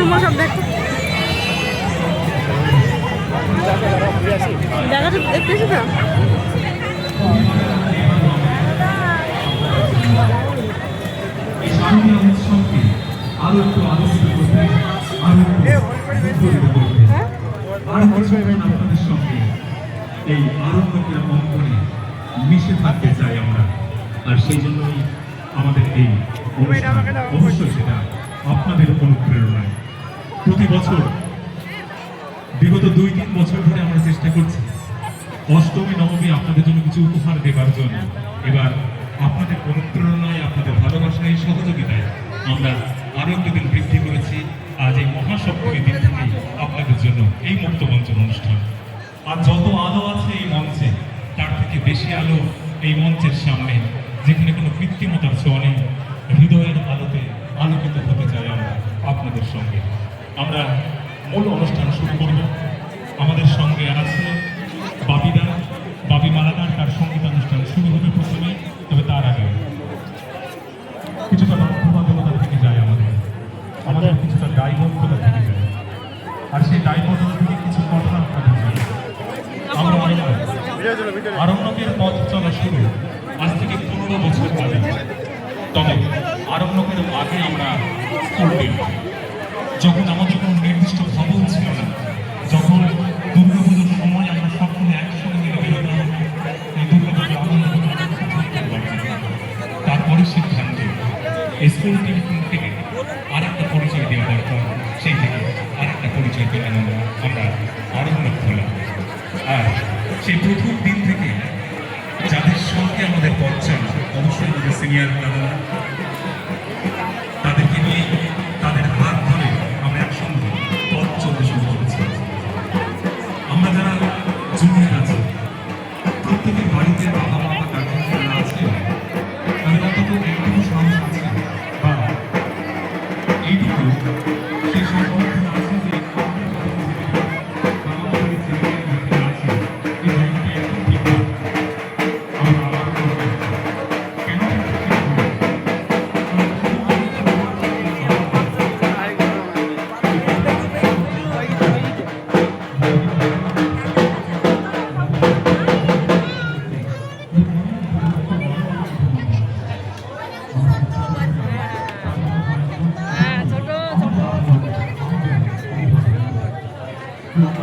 গুল্ম সব দেখো। এই আরম্ভকের অঙ্কনে মিশে থাকতে চাই আমরা আর সেই জন্যই আমাদের এই অনুষ্ঠান প্রতি বছর, বিগত দুই তিন বছর ধরে আমরা চেষ্টা করছি, অষ্টমী, নবমী আপনাদের জন্য কিছু উপহার দেবার জন্য। এবার আপনাদের অনুপ্রেরণায়, আপনাদের ভালোবাসায়, সহযোগিতায় আমরা আরও একটু দিন বৃদ্ধি করেছি। আজ এই মহাসপ্তমী দিন থেকেই আপনাদের জন্য এই মুক্ত মঞ্চন অনুষ্ঠান। আর যত আলো আছে এই মঞ্চে, তার থেকে বেশি আলো এই মঞ্চের সামনে, যেখানে কোনো কৃত্রিমতার ছোঁয়া নেই, হৃদয়ের আলোতে আলোকিত হতে চাই আমরা আপনাদের সঙ্গে। আমরা মূল অনুষ্ঠান শুরু করব। আমাদের সঙ্গে আছে বাপিদা, বাপি মালাকার তার সংগীত অনুষ্ঠান শুরু হবে প্রথমে, তবে তার আগে কিছুটা বাধ্যবাধকতা থেকে যায় আমাদের। আমাদের কিছুটা দায়বদ্ধতা থেকে যায়। আর সেই দায়বদ্ধতা থেকে কিছু কথা আপনাদের। আমরা আরণ্যকের পথ চলা শুরু। আজ থেকে পনেরো বছর আগে তবে আরণ্যকের আগে আমরা স্কুল যখন আমাদের কোনো নির্দিষ্ট ভবন ছিল না, যখন দুর্গাপুজোর সময় আমরা সকলে একসঙ্গে বেরোতাম, এই দুর্গাপুজো আনন্দ তারপরে সিদ্ধান্ত স্কুল থেকে আরেকটা পরিচয় দেওয়া দরকার, সেই থেকে আরেকটা পরিচয় পেলাম আমরা আমরা আরণ্য খোলা। আর সেই প্রথম দিন থেকে যাদের সঙ্গে আমাদের পথ অবশ্যই আমাদের সিনিয়র আমরা যারা জুনিয়র আছি